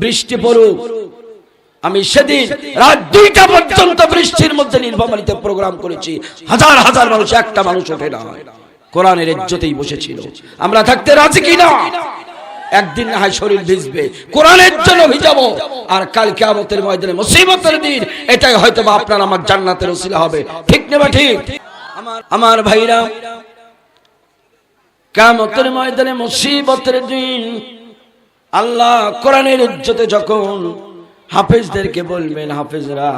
বৃষ্টি পড়ুক। আমি সেদিন রাত দুইটা পর্যন্ত বৃষ্টির মধ্যে নীলফামারিতে প্রোগ্রাম করেছি। হাজার হাজার মানুষ, একটা মানুষ ওঠে না। কোরআনের ইজ্জতেই বসেছিল। আমরা থাকতে রাজি কিনা? একদিন না হয় শরীর ভিজবে। কোরআনের জন্য ভিজাবো। আর কাল কিয়ামতের ময়দানে মুসিবতের দিন, এটাই হয়তো বা আপনার আমার জান্নাতের ওসিলা হবে। ঠিক নেবা ঠিক? আমার ভাইরা, কিয়ামতের ময়দানে মুসিবতের দিন আল্লাহ কোরআনের ইজ্জতে যখন হাফেজদেরকে বলবেন, হাফেজরা,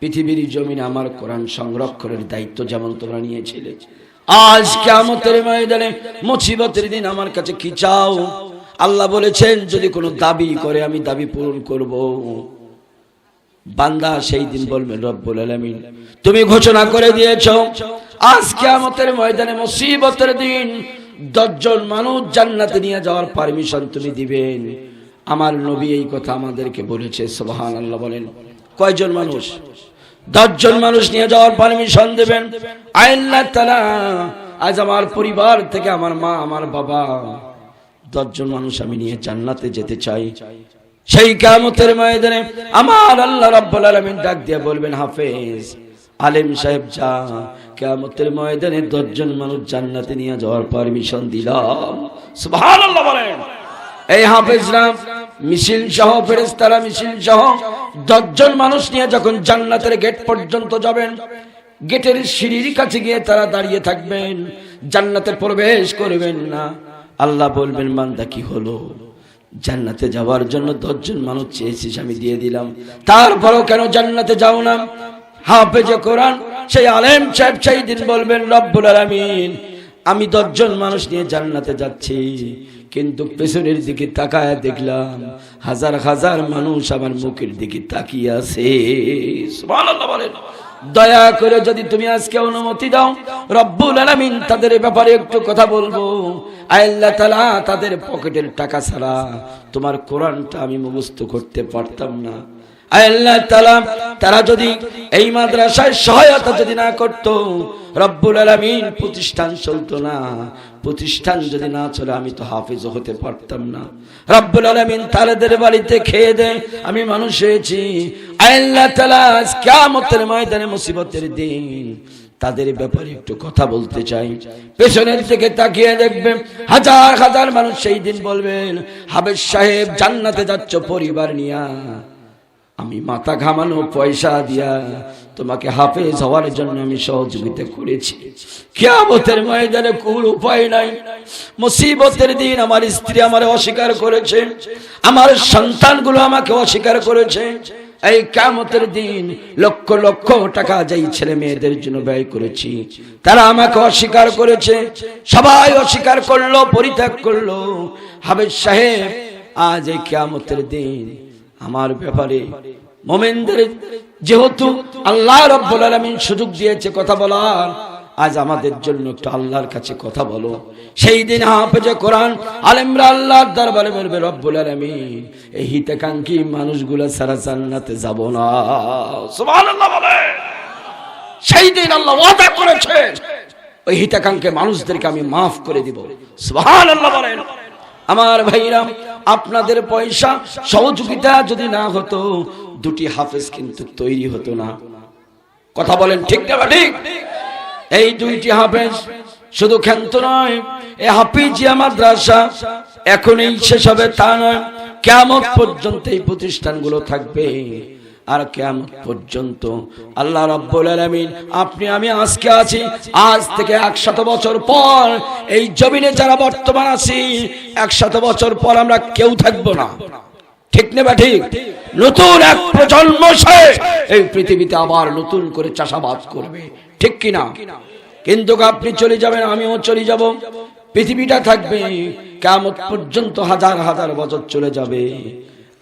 পৃথিবীর জমিন আমার কোরআন সংরক্ষণের দায়িত্ব যেমন তোমরা নিয়েছিলে। আজ কেমতের ময়দানে মুসিবতের দিন আমার কাছে কি চাও? আল্লাহ বলেছেন, যদি কোনো দাবি করে, আমি দাবি পূরণ করব। বান্দা সেই দিন বলবেন রব্বুল আলামিন, তুমি ঘোষণা করে দিয়েছ, আজ কিয়ামতের ময়দানে মুসিবতের দিন দশজন মানুষ জান্নাতে নিয়ে যাওয়ার পারমিশন তুমি দিবেন। আমার নবী এই কথা আমাদেরকে বলেছে সুবহান আল্লাহ বলেন। কয়জন মানুষ? দশজন মানুষ নিয়ে যাওয়ার পারমিশন দেবেন। আল্লাহ তাআলা আজ আমার পরিবার থেকে আমার মা, আমার বাবা, দশজন মানুষ আমি নিয়ে জান্নাতে যেতে চাই। সেই কামতের ময়দানে আমার আল্লাহ রাব্বুল আলামিন ডাক দিয়ে বলবেন, হাফেজ আলেম সাহেব যা, কিয়ামতের ময়দানে দশজন মানুষ জান্নাতে নিয়ে যাওয়ার পারমিশন দিলাম। বলেন। এই হাফেজরা, মিছিল সহ, ফেরেশতারা মিছিল সহ, দশজন মানুষ নিয়ে যখন জান্নাতের গেট পর্যন্ত যাবেন গেটের সিঁড়ির কাছে গিয়ে তারা দাঁড়িয়ে থাকবেন, জান্নাতে প্রবেশ করবেন না। আল্লাহ বলবেন মান্দা কি হলো? জান্নাতে যাওয়ার জন্য দশজন মানুষ চেয়েছিস, আমি দিয়ে দিলাম। তারপরও কেন জান্নাতে যাও না? হাফেজে কোরআন, সেই আলেম সাহেব সেই দিন বলবেন, রব্বুল আলামিন, আমি দশজন মানুষ নিয়ে জান্নাতে যাচ্ছি, কিন্তু পেছনের দিকে তাকায় দেখলাম হাজার হাজার মানুষ আমার মুখের দিকে তাকিয়ে আছে। দয়া করে যদি তুমি আজকে অনুমতি দাও, রব্বুল আলামিন, তাদের ব্যাপারে একটু কথা বলব। আল্লাহ তাআলা, তাদের পকেটের টাকা ছাড়া তোমার কোরআনটা আমি মুখস্থ করতে পারতাম না। আল্লাহ তাআলা, তারা যদি এই মাদ্রাসায় সহায়তা যদি না করত, রব্বুল আলামিন প্রতিষ্ঠান চলতো না। প্রতিষ্ঠান যদি না চলে, আমি তো হাফিজ হতে পারতাম না। রব্বুল আলামিন তাদের বাড়িতে খেয়ে দে, আমি মানুষ হয়েছি। আল্লাহ তাআলা, আজ ময়দানে মুসিবতের দিন। তাদের ব্যাপারে একটু কথা বলতে চাই। পেছনের থেকে তাকিয়ে দেখবেন হাজার হাজার মানুষ সেই দিন বলবেন হাবেজ সাহেব, জান্নাতে যাচ্ছ পরিবার নিয়া। আমি মাথা ঘামানো পয়সা দিয়া তোমাকে হাফেজ হওয়ার জন্য আমি সহযোগিতা করেছি। কিয়ামতের ময়দানে কোন উপায় নাই। মুসিবতের দিন আমার স্ত্রী আমার অস্বীকার করেছে। আমার সন্তানগুলো আমাকে অস্বীকার করেছে। এই কামতের দিন লক্ষ লক্ষ টাকা যেই ছেলে মেয়েদের জন্য ব্যয় করেছি, তারা আমাকে অস্বীকার করেছে। সবাই অস্বীকার করল, পরিত্যাগ করল। হাবেজ সাহেব, আজ এই কিয়ামতের দিন আমার ব্যাপারে মোমেনদের যেহেতু আল্লাহ রব্বুল আলামিন সুযোগ দিয়েছে কথা বলার, আজ আমাদের জন্য একটু আল্লাহর কাছে কথা বলো। সেই দিন হাফেজে কোরআন আলেমরা আল্লাহর দরবারে বলবে, রব্বুল আলামিন, এই হিতাকাঙ্ক্ষী মানুষগুলো সারা জান্নাতে যাব না। বলে। সেই দিন আল্লাহ ওয়াদা ওই হিতাকাঙ্ক্ষী মানুষদেরকে আমি মাফ করে দিব। বলেন। আমার ভাইরাম আপনাদের পয়সা সহযোগিতা যদি না হতো, দুটি হাফেজ কিন্তু তৈরি হতো না। কথা বলেন ঠিক না বা ঠিক? এই দুইটি হাফেজ শুধু ক্ষান্ত নয়, এ হাফিজিয়া মাদ্রাসা এখনই শেষ হবে, তা নয় কেমন পর্যন্ত এই প্রতিষ্ঠানগুলো থাকবে। আর কেমন পর্যন্ত। আল্লাহ রাব্বুল আলামিন, আপনি, আমি আজকে আছি, আজ থেকে একশত বছর পর এই জমিনে যারা বর্তমান আছি, একশত বছর পর আমরা কেউ থাকব না। ঠিক নেবা ঠিক? নতুন এক প্রজন্ম এই পৃথিবীতে আবার নতুন করে চাষাবাদ করবে। ঠিক কিনা? কিন্তু আপনি চলে যাবেন, আমিও চলে যাব। পৃথিবীটা থাকবে কেমন পর্যন্ত হাজার হাজার বছর চলে যাবে।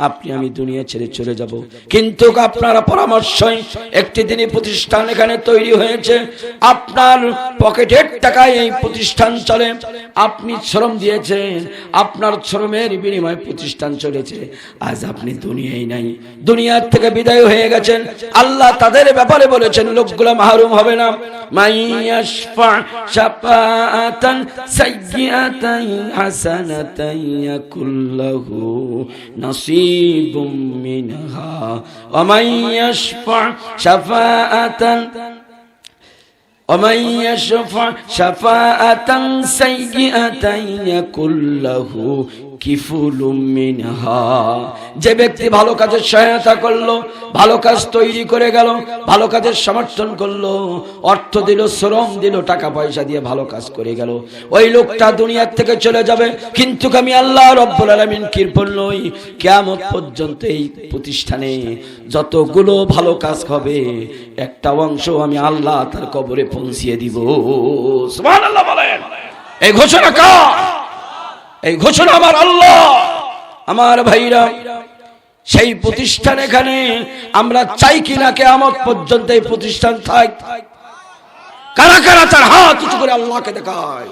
আপনি, আমি দুনিয়া ছেড়ে চলে যাব। কিন্তু আপনার পরামর্শই একটি দিনই প্রতিষ্ঠান এখানে তৈরি হয়েছে। আপনার পকেটের টাকায় এই প্রতিষ্ঠান চলে। আপনি শ্রম দিয়েছেন, আপনার শ্রমের বিনিময়ে প্রতিষ্ঠান চলেছে। আজ আপনি দুনিয়ায় নাই। দুনিয়ার থেকে বিদায় হয়ে গেছেন। আল্লাহ তাদের ব্যাপারে বলেছেন, লোকগুলো মাহরুম হবে না। মাইয়াশফা শাফাআতান نصيب منها ومن يشفع شفاءة ومن يشفع شفاءة سيئة يكن له যে ব্যক্তি ভালো কাজের সহায়তা করল, ভালো কাজ তৈরি করে গেল, ভালো কাজের সমর্থন করল, অর্থ দিল, শ্রম দিল, টাকা পয়সা দিয়ে ভালো কাজ করে গেল। ওই লোকটা দুনিয়ার থেকে চলে যাবে, কিন্তু আমি আল্লাহ রব্বুল আলামিন কৃপণ নই। কেমন পর্যন্ত এই প্রতিষ্ঠানে যতগুলো ভালো কাজ হবে, একটা অংশ আমি আল্লাহ তার কবরে পৌঁছিয়ে দিব। বলেন। এই ঘোষণা কার? এই ঘোষণা আমার আল্লাহ। আমার ভাইরা, সেই প্রতিষ্ঠান এখানে আমরা চাই কিনা আমার পর্যন্ত এই প্রতিষ্ঠান থাক। কারা কারা তার হাত উঁচু করে আল্লাহকে দেখায়?